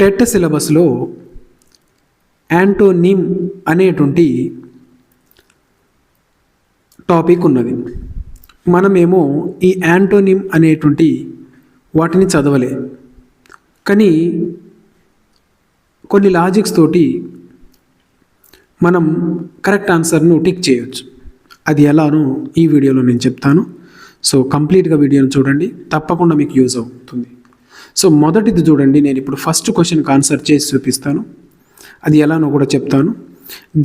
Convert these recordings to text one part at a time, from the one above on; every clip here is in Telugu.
టెట్ సిలబస్లో యాంటోనిమ్ అనేటువంటి టాపిక్ ఉన్నది. మనమేమో ఈ యాంటోనిమ్ అనేటువంటి వాటిని చదవలే. కానీ కొన్ని లాజిక్స్ తోటి మనం కరెక్ట్ ఆన్సర్ను టిక్ చేయొచ్చు. అది ఎలానో ఈ వీడియోలో నేను చెప్తాను. సో కంప్లీట్గా వీడియోని చూడండి. తప్పకుండా మీకు యూజ్ అవుతుంది. సో మొదటిది చూడండి నేను ఇప్పుడు ఫస్ట్ క్వశ్చన్కి ఆన్సర్ చేసి చూపిస్తాను. అది ఎలానో కూడా చెప్తాను.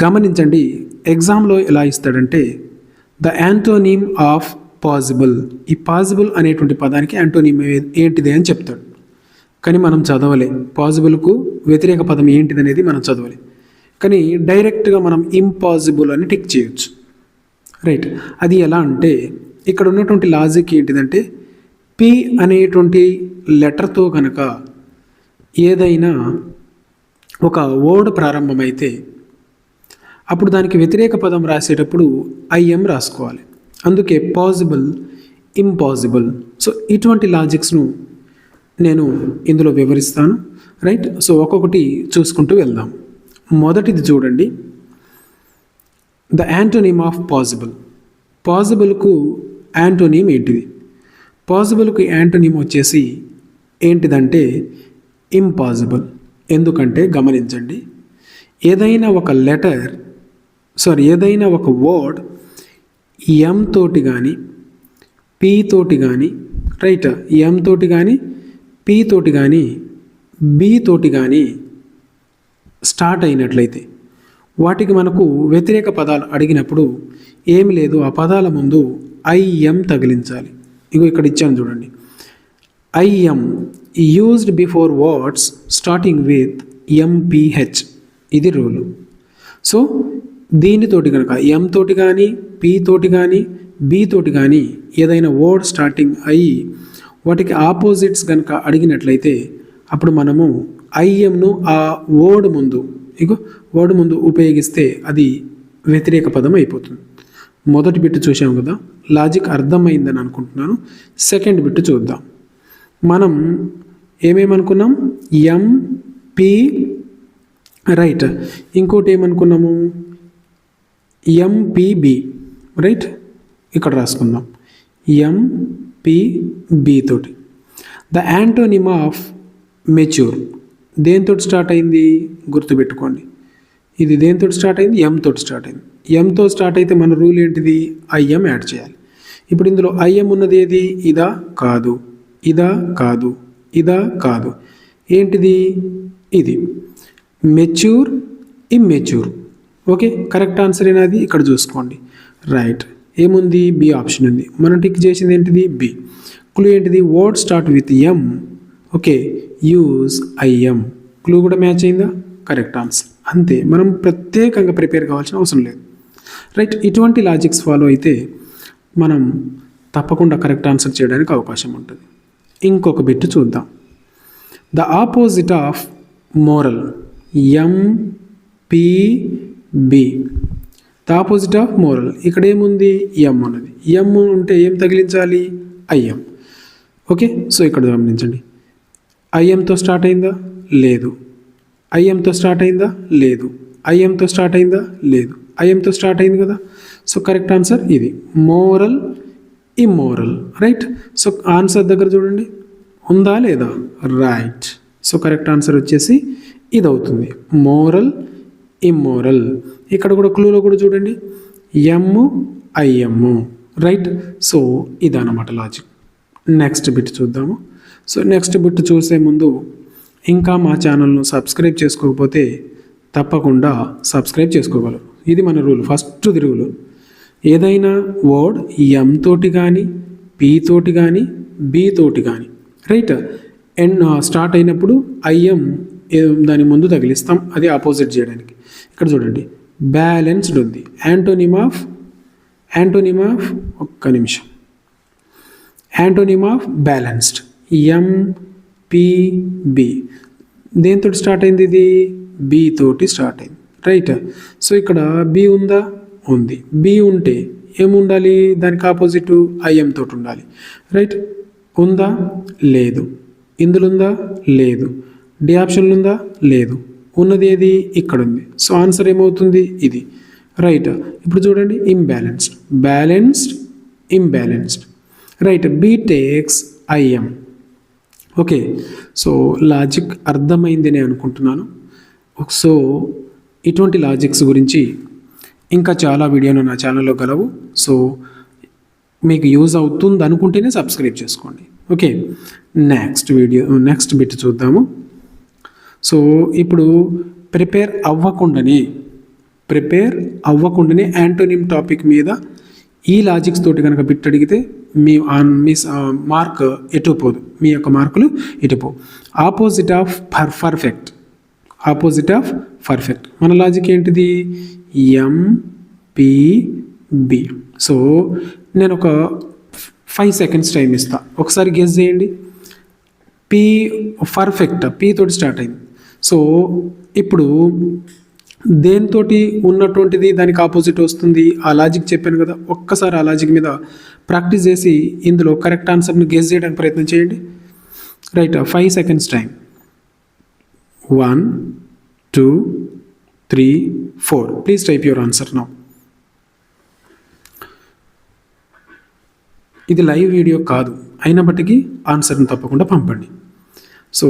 గమనించండి ఎగ్జామ్లో ఎలా ఇస్తాడంటే ద యాంటోనీమ్ ఆఫ్ పాజిబుల్ ఈ పాజిబుల్ అనేటువంటి పదానికి యాంటోనీమ్ ఏంటిది అని చెప్తాడు. కానీ మనం చదవలే. పాజిబుల్కు వ్యతిరేక పదం ఏంటిది అనేది మనం చదవలే. కానీ డైరెక్ట్గా మనం ఇంపాసిబుల్ అని టిక్ చేయొచ్చు. రైట్ అది ఎలా అంటే ఇక్కడ ఉన్నటువంటి లాజిక్ ఏంటిదంటే పి అనేటువంటి లెటర్తో కనుక ఏదైనా ఒక వర్డ్ ప్రారంభమైతే అప్పుడు దానికి వ్యతిరేక పదం రాసేటప్పుడు ఐఎం రాసుకోవాలి. అందుకే పాసిబుల్ ఇంపాసిబుల్ సో ఇటువంటి లాజిక్స్ను నేను ఇందులో వివరిస్తాను. రైట్? సో ఒక్కొక్కటి చూసుకుంటూ వెళ్దాం. మొదటిది చూడండి. ద యాంటోనిమ్ ఆఫ్ పాసిబుల్ పాసిబుల్కు యాంటోనిమ్ ఏంటిది? పాసిబుల్కి యాంటోనిమ్ వచ్చేసి ఏంటిదంటే ఇంపాసిబుల్. ఎందుకంటే గమనించండి ఏదైనా ఒక లెటర్ సారీ ఏదైనా ఒక వర్డ్ ఎం తోటి కానీ పి తోటి కానీ రైట్ ఎం తోటి కానీ పి తోటి కానీ బి తోటి కానీ స్టార్ట్ అయినట్లయితే వాటికి మనకు వ్యతిరేక పదాలు అడిగినప్పుడు ఏమి లేదు ఆ పదాల ముందు ఐఎం తగిలించాలి. ఇగో ఇక్కడ ఇచ్చాను చూడండి. IM used before words starting with MPH ఇది రూలు సో దీనితోటి కనుక ఎం తోటి కానీ పి తోటి కానీ బి తోటి కానీ ఏదైనా వర్డ్ స్టార్టింగ్ అయ్యి వాటికి ఆపోజిట్స్ కనుక అడిగినట్లయితే అప్పుడు మనము ఐఎంను ఆ వర్డ్ ముందు ఇగో వర్డ్ ముందు ఉపయోగిస్తే అది వ్యతిరేక పదం అయిపోతుంది. మొదటి బిట్టు చూసాం కదా. లాజిక్ అర్థమైందని అనుకుంటున్నాను. సెకండ్ బిట్టు చూద్దాం. మనం ఏమేమనుకున్నాం? M P right. ఇంకోటి ఏమనుకున్నాము? M P B right? ఇక్కడ రాసుకుందాం. ఎంపీబి తోటి. The antonym of mature. దేంతో స్టార్ట్ అయింది? గుర్తుపెట్టుకోండి. ఇది దేంతో స్టార్ట్ అయింది? ఎంతో స్టార్ట్ అయింది? ఎంతో స్టార్ట్ అయితే మన రూల్ ఏంటిది? ఐఎం యాడ్ చేయాలి. ఇప్పుడు ఇందులో ఐఎం ఉన్నది ఏది? ఇదా కాదు. ఇదా కాదు. ఇదా కాదు. ఏంటిది? ఇది. Mature immature okay correct answer ఏనాది? ఇక్కడ చూసుకోండి. రైట్ ఏముంది? బి ఆప్షన్ ఉంది. మనం టిక్ చేసింది ఏంటిది? బి క్లూ ఏంటిది? Word start with M okay use IM clue కూడా మ్యాచ్ అయిందా? కరెక్ట్ ఆన్సర్ అంతే. మనం ప్రత్యేకంగా ప్రిపేర్ కావాల్సిన అవసరం లేదు. రైట్ ఇటువంటి లాజిక్స్ ఫాలో అయితే మనం తప్పకుండా కరెక్ట్ ఆన్సర్ చేయడానికి అవకాశం ఉంటుంది. ఇంకొక బిట్ చూద్దాం. The opposite of moral M P B the opposite of moral ఇక్కడ ఏముంది? ఎం ఉన్నది. ఎం ఉంటే ఏం తగిలించాలి? ఐఎం ఓకే సో ఇక్కడ గమనించండి. ఐఎంతో స్టార్ట్ అయిందా? లేదు. ఐఎంతో స్టార్ట్ అయిందా? లేదు. ఐఎంతో స్టార్ట్ అయిందా? లేదు. ఐఎంతో స్టార్ట్ అయింది కదా? సో కరెక్ట్ ఆన్సర్ ఇది. Moral immoral right so answer దగ్గర చూడండి. ఉందా లేదా? రైట్ సో కరెక్ట్ ఆన్సర్ వచ్చేసి ఇది అవుతుంది మోరల్ ఇమ్మోరల్ ఇక్కడ కూడా క్లూలో కూడా చూడండి. ఎమ్ ఐఎమ్ రైట్ సో ఇదన్నమాట లాజిక్ నెక్స్ట్ బిట్ చూద్దాము. సో నెక్స్ట్ బిట్ చూసే ముందు ఇంకా మా ఛానల్ను సబ్స్క్రైబ్ చేసుకోకపోతే తప్పకుండా సబ్స్క్రైబ్ చేసుకోగలరు. ఇది మన రూల్. First rule. ఏదైనా వర్డ్ ఎం తోటి కానీ పి తోటి కానీ బి తోటి కానీ రైట్ అండ్ స్టార్ట్ అయినప్పుడు ఐఎం దాని ముందు తగిలిస్తాం. అది ఆపోజిట్ చేయడానికి. ఇక్కడ చూడండి. బ్యాలెన్స్డ్ ఉంది. యాంటోనిమ్ ఆఫ్ యాంటోనిమ్ ఆఫ్ ఒక్క నిమిషం. Antonym of balanced M P B దేంతో స్టార్ట్ అయింది ఇది? బి తోటి స్టార్ట్ అయింది. రైట్. సో ఇక్కడ బి ఉందా? ఉంది. బి ఉంటే ఏముండాలి? దానికి ఆపోజిట్ ఐఎం తోటి ఉండాలి. రైట్. ఉందా? లేదు. ఇందులో ఉందా లేదు. డి ఆప్షన్లు ఉందా లేదు. ఉన్నది ఏది? ఇక్కడ ఉంది సో ఆన్సర్ ఏమవుతుంది? ఇది. రైట్. ఇప్పుడు చూడండి. Imbalanced. Balanced imbalanced. Right. B takes IM okay. So logic అర్థమైంది నేను అనుకుంటున్నాను. సో ఇటువంటి లాజిక్స్ గురించి ఇంకా చాలా వీడియోలు నా ఛానల్లో గలవు. సో మీకు యూజ్ అవుతుంది అనుకుంటేనే సబ్స్క్రైబ్ చేసుకోండి. Okay next video next bit చూద్దాము. సో ఇప్పుడు ప్రిపేర్ అవ్వకుండానే ప్రిపేర్ అవ్వకుండానే యాంటోనిమ్ టాపిక్ మీద ఈ లాజిక్స్ తోటి కనుక బిట్ అడిగితే మీ ఆన్ మీ మార్క్ ఎటు పోదు మీ యొక్క మార్కులు ఎటుపో opposite of per perfect. Opposite of perfect. మన లాజిక్ ఏంటిది? ఎంపీబి సో నేను ఒక ఫైవ్ సెకండ్స్ టైం ఇస్తా. ఒకసారి గెస్ చేయండి. పి పర్ఫెక్ట్ పి తోటి స్టార్ట్ అయింది. సో ఇప్పుడు దేనితోటి ఉన్నటువంటిది దానికి ఆపోజిట్ వస్తుంది? ఆ లాజిక్ చెప్పాను కదా ఒక్కసారి ఆ లాజిక్ మీద ప్రాక్టీస్ చేసి ఇందులో కరెక్ట్ ఆన్సర్ని గెస్ చేయడానికి ప్రయత్నం చేయండి. Right five seconds time one two three four. Please type your answer now ఇది లైవ్ వీడియో కాదు. అయినప్పటికీ ఆన్సర్ని తప్పకుండా పంపండి. సో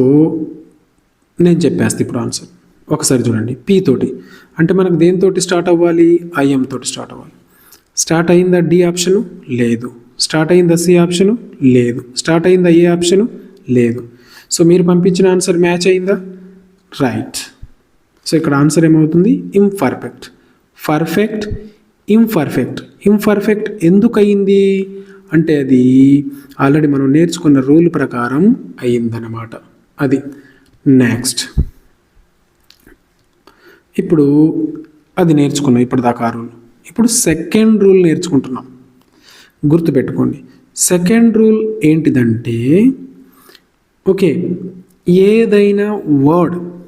నేను చెప్పేస్తా ఇప్పుడు ఆన్సర్. ఒకసారి చూడండి. పీ తోటి. అంటే మనకు దేనితోటి స్టార్ట్ అవ్వాలి? ఐఎం తోటి స్టార్ట్ అవ్వాలి. స్టార్ట్ అయిందా డి ఆప్షను? లేదు. స్టార్ట్ అయిందా సి ఆప్షను? లేదు. స్టార్ట్ అయిందా ఏ ఆప్షను? లేదు. సో మీరు పంపించిన ఆన్సర్ మ్యాచ్ అయిందా? రైట్ సో ఇక్కడ ఆన్సర్ ఏమవుతుంది? ఇంపర్ఫెక్ట్ పర్ఫెక్ట్ ఇంపర్ఫెక్ట్ ఇంపర్ఫెక్ట్ ఎందుకు అయింది అంటే అది ఆల్రెడీ మనం నేర్చుకున్న రూల్ ప్రకారం అయిందన్నమాట అది నెక్స్ట్ ఇప్పుడు అది నేర్చుకున్నాం ఇప్పటిదాకా ఆ రూల్ ఇప్పుడు సెకండ్ రూల్ నేర్చుకుంటున్నాం. గుర్తుపెట్టుకోండి. సెకండ్ రూల్ ఏంటిదంటే ఓకే ఏదైనా వర్డ్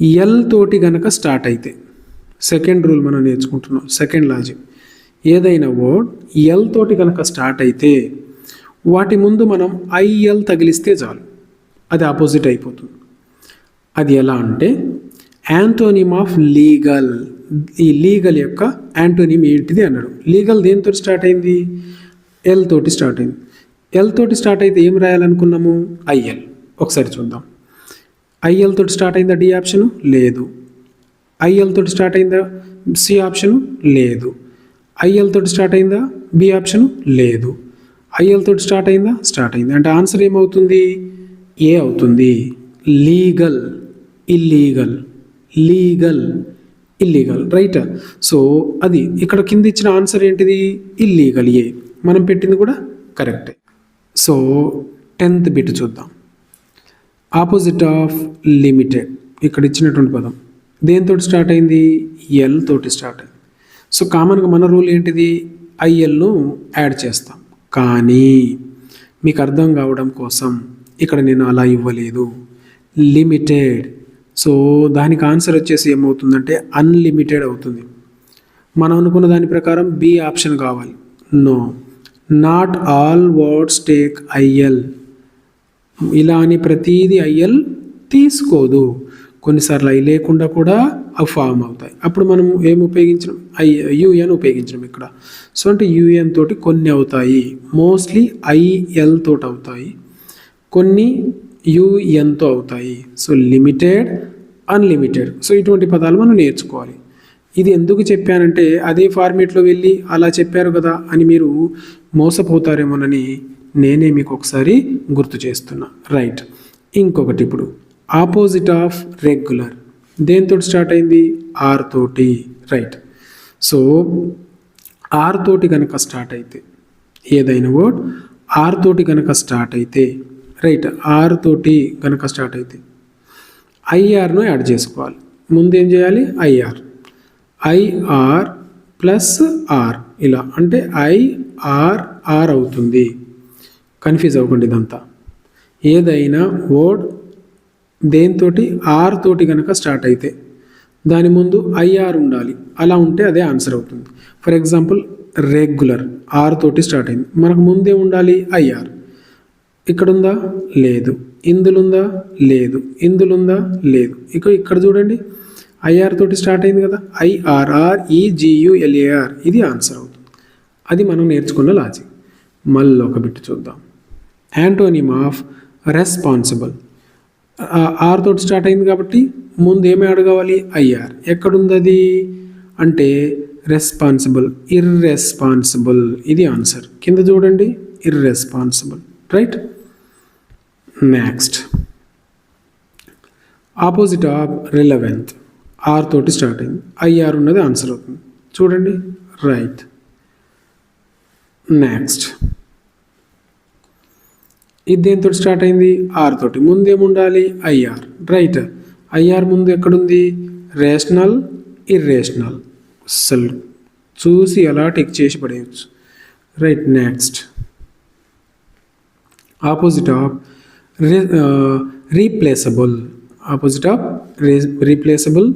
ఎల్ తోటి గనక స్టార్ట్ అయితే. సెకండ్ రూల్ మనం నేర్చుకుంటున్నాం. సెకండ్ లాజిక్ ఏదైనా వర్డ్ ఎల్ తోటి కనుక స్టార్ట్ అయితే వాటి ముందు మనం ఐఎల్ తగిలిస్తే చాలు. అది ఆపోజిట్ అయిపోతుంది. అది ఎలా అంటే యాంటోనిమ్ ఆఫ్ లీగల్ ఈ లీగల్ యొక్క యాంటోనిమ్ ఏంటిది అన్నాడు లీగల్ దేనితో స్టార్ట్ అయింది? ఎల్ తోటి స్టార్ట్ అయింది. ఎల్ తోటి స్టార్ట్ అయితే ఏం రాయాలనుకున్నాము? ఐఎల్ ఒకసారి చూద్దాం. ఐఎల్ తోటి స్టార్ట్ అయిందా డి ఆప్షను? లేదు. ఐఎల్ తోటి స్టార్ట్ అయిందా సి ఆప్షను? లేదు. ఐఎల్ తోటి స్టార్ట్ అయిందా బి ఆప్షను? లేదు. ఐఎల్ తోటి స్టార్ట్ అయిందా? స్టార్ట్ అయింది. అంటే ఆన్సర్ ఏమవుతుంది? ఏ అవుతుంది? Legal. Illegal. Legal. Illegal. Right? So అది ఇక్కడ కింద ఇచ్చిన ఆన్సర్ ఏంటిది? Illegal A. మనం పెట్టింది కూడా కరెక్టే. సో టెన్త్ బిట్ చూద్దాం. Opposite of limited. ఇక్కడ ఇచ్చినటువంటి పదం. దేంతో స్టార్ట్ అయింది? ఎల్ తోటి స్టార్ట్ అయింది. సో కామన్గా మన రూల్ ఏంటిది? ఐఎల్ను యాడ్ చేస్తాం. కానీ మీకు అర్థం కావడం కోసం ఇక్కడ నేను అలా ఇవ్వలేదు. లిమిటెడ్. సో దానికి ఆన్సర్ వచ్చేసి ఏమవుతుందంటే అన్లిమిటెడ్ అవుతుంది. మనం అనుకున్న దాని ప్రకారం బి ఆప్షన్ కావాలి. No not all words take IL ఇలా అని ప్రతీది ఐఎల్ తీసుకోదు. కొన్నిసార్లు ఐ లేకుండా కూడా అవి ఫామ్ అవుతాయి. అప్పుడు మనం ఏం ఉపయోగించడం? ఐ యూఎన్ ఉపయోగించడం ఇక్కడ. సో అంటే యూఎన్ తోటి కొన్ని అవుతాయి. మోస్ట్లీ ఐఎల్ తోటి అవుతాయి. కొన్ని యుఎన్తో అవుతాయి. So limited unlimited. సో ఇటువంటి పదాలు మనం నేర్చుకోవాలి. ఇది ఎందుకు చెప్పానంటే అదే ఫార్మేట్లో వెళ్ళి అలా చెప్పారు కదా అని మీరు మోసపోతారేమోనని నేనే మీకు ఒకసారి గుర్తు చేస్తున్నా. రైట్. ఇంకొకటి ఇప్పుడు. Opposite of regular. దేంతో స్టార్ట్ అయింది? ఆర్ తోటి. రైట్. సో ఆర్ తోటి కనుక స్టార్ట్ అయితే ఏదైనా వర్డ్ ఆర్ తోటి కనుక స్టార్ట్ అయితే రైట్ ఆర్ తోటి కనుక స్టార్ట్ అయితే ఐఆర్ను యాడ్ చేసుకోవాలి. ముందు ఏం చేయాలి? ఐఆర్. IR plus R. ఇలా. అంటే ఐఆర్ఆర్ అవుతుంది. కన్ఫ్యూజ్ అవ్వకండి ఇదంతా ఏదైనా వర్డ్ దేనితోటి ఆర్ తోటి కనుక స్టార్ట్ అయితే దాని ముందు ఐఆర్ ఉండాలి. అలా ఉంటే అదే ఆన్సర్ అవుతుంది. ఫర్ ఎగ్జాంపుల్ రెగ్యులర్ ఆర్ తోటి స్టార్ట్ అయింది. మనకు ముందే ఉండాలి ఐఆర్ ఇక్కడుందా? లేదు. ఇందులుందా? లేదు. ఇందులుందా? లేదు. ఇక ఇక్కడ చూడండి. ఐఆర్ తోటి స్టార్ట్ అయింది కదా. ఐఆర్ఆర్ ఈజియుఎల్ఏఆర్ ఇది ఆన్సర్ అవుతుంది. అది మనం నేర్చుకున్న లాజిక్. మళ్ళీ ఒక బిట్టు చూద్దాం. యాంటోనిమ్ ఆఫ్ రెస్పాన్సిబుల్ ఆర్ తోటి స్టార్ట్ అయింది కాబట్టి ముందు ఏమి అడగవాలి? ఐఆర్ ఎక్కడుంది అది అంటే రెస్పాన్సిబుల్ ఇర్రెస్పాన్సిబుల్ ఇది ఆన్సర్ కింద చూడండి. Irresponsible right next opposite of relevant R తోటి స్టార్ట్ అయింది. ఐఆర్ ఉన్నది ఆన్సర్ అవుతుంది. చూడండి. రైట్ నెక్స్ట్ ఇది దేంతో స్టార్ట్ అయింది? ఆర్ తోటి ముందేముండాలి? IR right. ఐఆర్ ముందు ఎక్కడుంది? Rational irrational. అసలు చూసి ఎలా టిక్ చేసి పడేయచ్చు. Right next. Opposite of replaceable. Opposite of replaceable.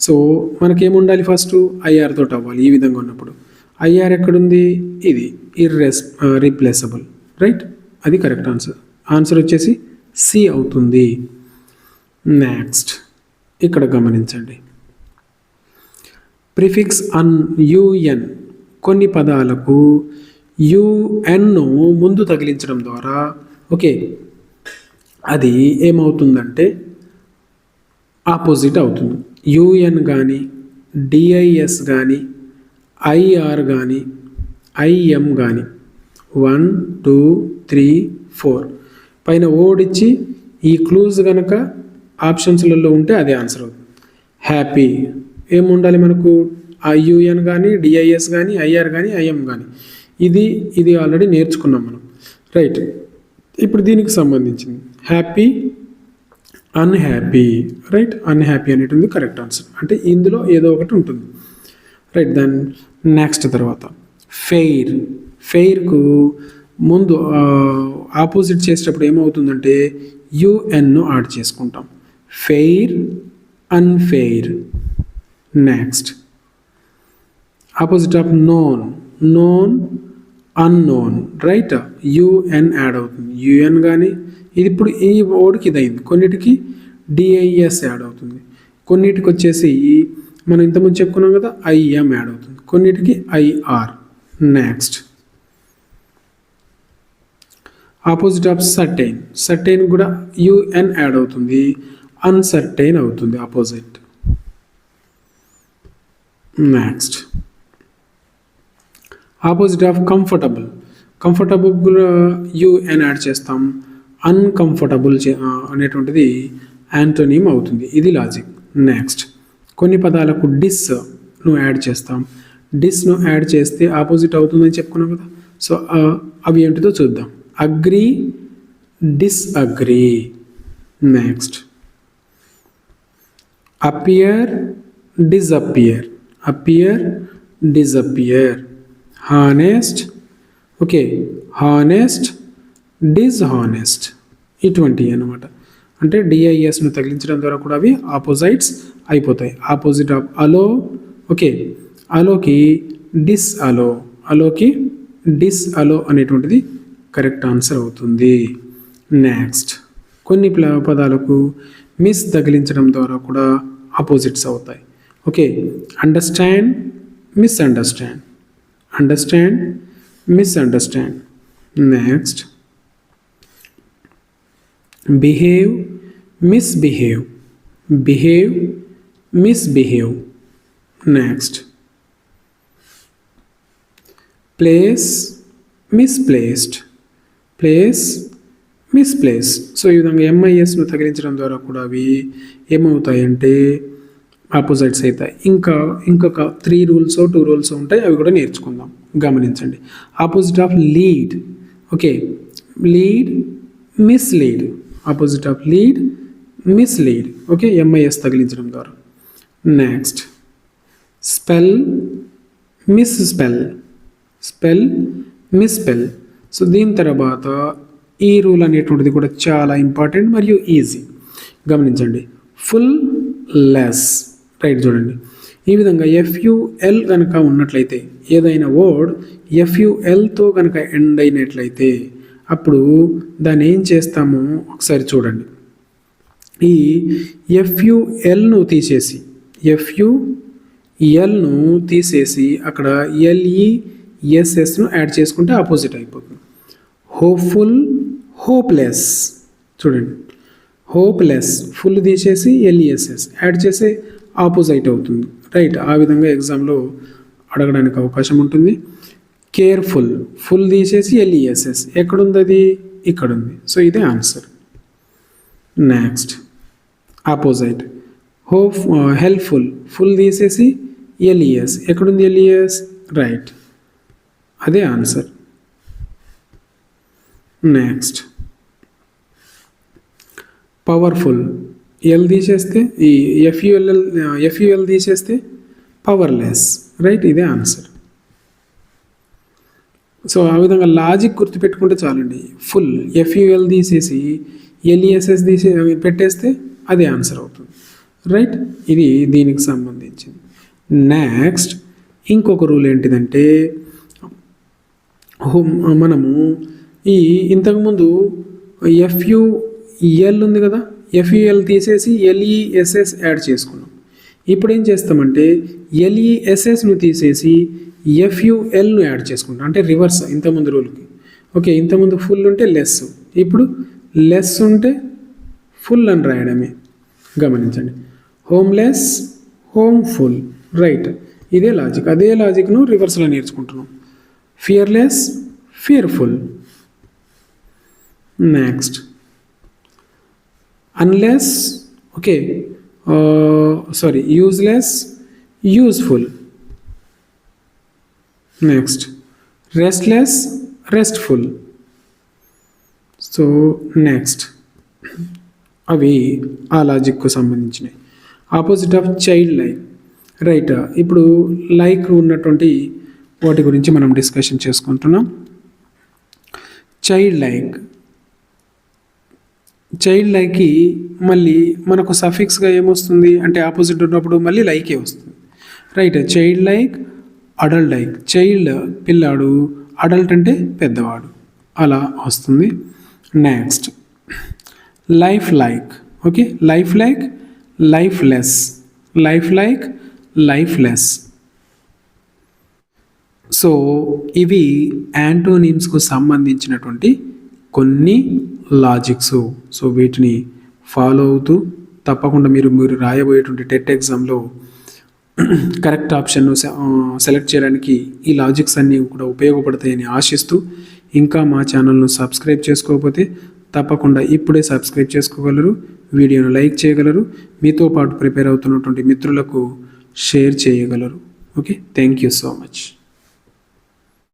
So మనకేముండాలి first? IR తోటి అవ్వాలి ఈ విధంగా ఉన్నప్పుడు. ఐఆర్ ఎక్కడుంది? ఇది. ఇర్రెస్ రీప్లేసబుల్. రైట్? అది కరెక్ట్ ఆన్సర్. ఆన్సర్ వచ్చేసి సి అవుతుంది. నెక్స్ట్ ఇక్కడ గమనించండి. ప్రిఫిక్స్ అన్ యుఎన్ కొన్ని పదాలకు యుఎన్ను ముందు తగిలించడం ద్వారా ఓకే అది ఏమవుతుందంటే ఆపోజిట్ అవుతుంది. యుఎన్ కానీ డిఐఎస్ కానీ ఐఆర్ కానీ ఐఎం కానీ వన్ టూ త్రీ ఫోర్. పైన ఓడిచ్చి ఈ క్లూజ్ కనుక ఆప్షన్స్లలో ఉంటే అదే ఆన్సర్ అవుతుంది. హ్యాపీ. ఏముండాలి మనకు? ఐయుఎన్ కానీ డిఐఎస్ కానీ ఐఆర్ కానీ ఐఎం కానీ ఇది ఇది ఆల్రెడీ నేర్చుకున్నాం మనం. రైట్. ఇప్పుడు దీనికి సంబంధించింది. Happy unhappy. రైట్? అన్హ్యాపీ అనేటుంది కరెక్ట్ ఆన్సర్. అంటే ఇందులో ఏదో ఒకటి ఉంటుంది. రైట్ దాని నెక్స్ట్ తర్వాత. ఫెయిర్. ఫెయిర్కు ముందు ఆపోజిట్ చేసేటప్పుడు ఏమవుతుందంటే యుఎన్ను యాడ్ చేసుకుంటాం. Fair unfair. Next. Opposite of known. Known unknown. Right? UN add అవుతుంది. యుఎన్ కానీ ఇది ఇప్పుడు ఈ ఓడికి ఇది అయింది కొన్నిటికి డిఐఎస్ యాడ్ అవుతుంది. కొన్నిటికి వచ్చేసి మనం ఇంతకుముందు చెప్పుకున్నాం కదా ఐఎం యాడ్ అవుతుంది. కొన్నిటికి IR next. Opposite of certain certain కూడా యుఎన్ యాడ్ అవుతుంది. అన్సర్టైన్ అవుతుంది opposite next opposite of comfortable comfortable కూడా యుఎన్ యాడ్ చేస్తాం. అన్కంఫర్టబుల్ అనేటువంటిది యాంటోనియం అవుతుంది. ఇది లాజిక్ నెక్స్ట్ కొన్ని పదాలకు డిస్ను యాడ్ చేస్తాం. డిస్ను యాడ్ చేస్తే ఆపోజిట్ అవుతుందని చెప్పుకున్నాం కదా. సో అవి ఏంటిదో చూద్దాం. Agree disagree next appear disappear appear disappear honest okay honest dishonest ఇటువంటివి అనమాట అంటే డిఐఎస్ను తగిలించడం ద్వారా కూడా అవి ఆపోజిట్స్ అయిపోతాయి. ఆపోజిట్ ఆఫ్ అలో ఓకే అలోకి డిస్ అలో అలోకి డిస్ అలో అనేటువంటిది కరెక్ట్ ఆన్సర్ అవుతుంది. నెక్స్ట్ కొన్ని పదాలకు మిస్ తగిలించడం ద్వారా కూడా ఆపోజిట్స్ అవుతాయి. Okay understand misunderstand understand misunderstand next behave misbehave behave misbehave next place misplaced place misplace so ఈ విధంగా ఎంఐఎస్ను తగిలించడం ద్వారా కూడా అవి ఏమవుతాయంటే ఆపోజిట్స్ అవుతాయి. ఇంకా ఇంకొక త్రీ రూల్స్ టూ రూల్స్ ఉంటాయి. అవి కూడా నేర్చుకుందాం. గమనించండి. Opposite of lead okay lead mislead opposite of lead mislead okay M I S తగిలించడం ద్వారా. Next spell misspell spell misspell so దీని తర్వాత ఈ రూల్ అనేటువంటిది కూడా చాలా ఇంపార్టెంట్ మరియు ఈజీ. గమనించండి. Full less. రైట్ చూడండి. ఈ విధంగా ఎఫ్యుఎల్ కనుక ఉన్నట్లయితే ఏదైనా వర్డ్ ఎఫ్యుఎల్తో కనుక ఎండ్ అయినట్లయితే అప్పుడు దాన్ని ఏం చేస్తామో? ఒకసారి చూడండి. ఈ ఎఫ్యుఎల్ను తీసేసి ఎఫ్యుఎల్ను తీసేసి అక్కడ ఎల్ఈ ఎస్ఎస్ను యాడ్ చేసుకుంటే ఆపోజిట్ అయిపోతుంది. హోప్ఫుల్ హోప్లెస్ చూడండి. హోప్లెస్ ఫుల్ తీసేసి L E S S add చేసే ఆపోజిట్ అవుతుంది. రైట్ ఆ విధంగా ఎగ్జామ్లో అడగడానికి అవకాశం ఉంటుంది. కేర్ఫుల్ ఫుల్ తీసేసి ఎల్ఈఎస్ఎస్ ఎక్కడుంది అది? ఇక్కడ ఉంది సో ఇదే answer next opposite hope helpful full తీసేసి ఎల్ఈఎస్ ఎక్కడుంది ఎల్ఈఎస్ రైట్ అదే ఆన్సర్. నెక్స్ట్ పవర్ఫుల్ ఎల్ తీసేస్తే ఈ F U L L F U L తీసేస్తే పవర్లెస్ రైట్ ఇదే ఆన్సర్. సో ఆ విధంగా లాజిక్ గుర్తుపెట్టుకుంటే చాలండి. ఫుల్ ఎఫ్యుఎల్ తీసేసి ఎల్ఈఎస్ఎస్ తీసే పెట్టేస్తే అదే ఆన్సర్ అవుతుంది. రైట్ ఇది దీనికి సంబంధించింది. నెక్స్ట్ ఇంకొక రూల్ ఏంటిదంటే హోమ్ మనము ఈ ఇంతకుముందు ఎఫ్యుఎల్ ఉంది కదా? ఎఫ్యుఎల్ తీసేసి ఎల్ఈఎస్ఎస్ యాడ్ చేసుకున్నాం. ఇప్పుడు ఏం చేస్తామంటే ఎల్ఈఎస్ఎస్ను తీసేసి ఎఫ్యుఎల్ను యాడ్ చేసుకుంటాం. అంటే రివర్స్ ఇంతకుముందు రూల్కి ఓకే ఇంతకుముందు ఫుల్ ఉంటే లెస్ ఇప్పుడు లెస్ ఉంటే ఫుల్ అని రాయడమే. గమనించండి. హోమ్లెస్ హోమ్ ఫుల్ రైట్ ఇదే లాజిక్ అదే లాజిక్ను రివర్స్లో నేర్చుకుంటున్నాం. Fearless fearful next unless okay sorry useless useful. Next restless restful so next అవి ఆ లాజిక్కు సంబంధించినవి. Opposite of child like right ఇప్పుడు లైక్ ఉన్నటువంటి వాటి గురించి మనం డిస్కషన్ చేసుకుంటున్నాం. చైల్డ్ లైక్ చైల్డ్ లైక్కి మళ్ళీ మనకు సఫిక్స్గా ఏమొస్తుంది? అంటే ఆపోజిట్ ఉన్నప్పుడు మళ్ళీ లైకే వస్తుంది. Right child like adult like child పిల్లాడు అడల్ట్ అంటే పెద్దవాడు. అలా వస్తుంది. Next life like okay life like life less life like life less so ఇవి యాంటోనిమ్స్కు సంబంధించినటువంటి కొన్ని లాజిక్స్. సో వీటిని ఫాలో అవుతూ తప్పకుండా మీరు మీరు రాయబోయేటువంటి టెట్ ఎగ్జామ్లో కరెక్ట్ ఆప్షన్ను సెలెక్ట్ చేయడానికి ఈ లాజిక్స్ అన్నీ కూడా ఉపయోగపడతాయని ఆశిస్తూ ఇంకా మా ఛానల్ను సబ్స్క్రైబ్ చేసుకోకపోతే తప్పకుండా ఇప్పుడే సబ్స్క్రైబ్ చేసుకోగలరు వీడియోను లైక్ చేయగలరు మీతో పాటు ప్రిపేర్ అవుతున్నటువంటి మిత్రులకు షేర్ చేయగలరు. Okay thank you so much.